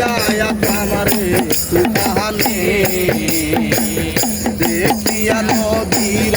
পেলিয়া কামারে তুফানে দেখিয়া নদীর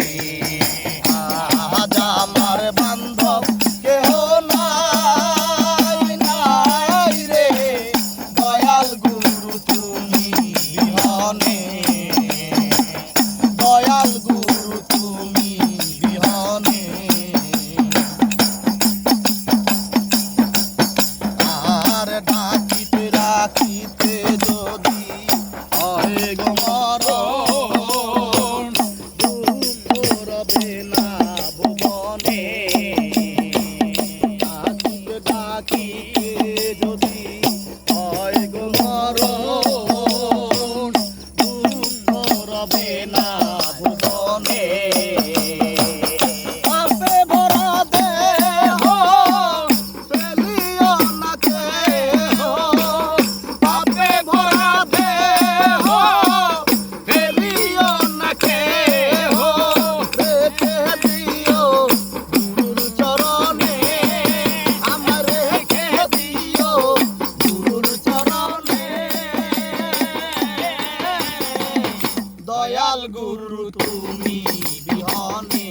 গুরু তুমি বিহনে।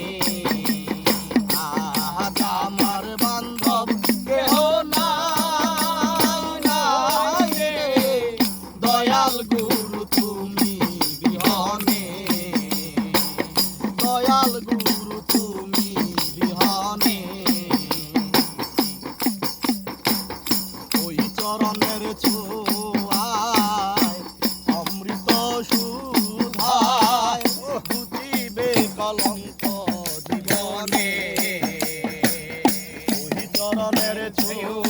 আজ আমার বান্ধব দয়াল গুরু তুমি বিহনে। দয়াল গুরু তুমি You.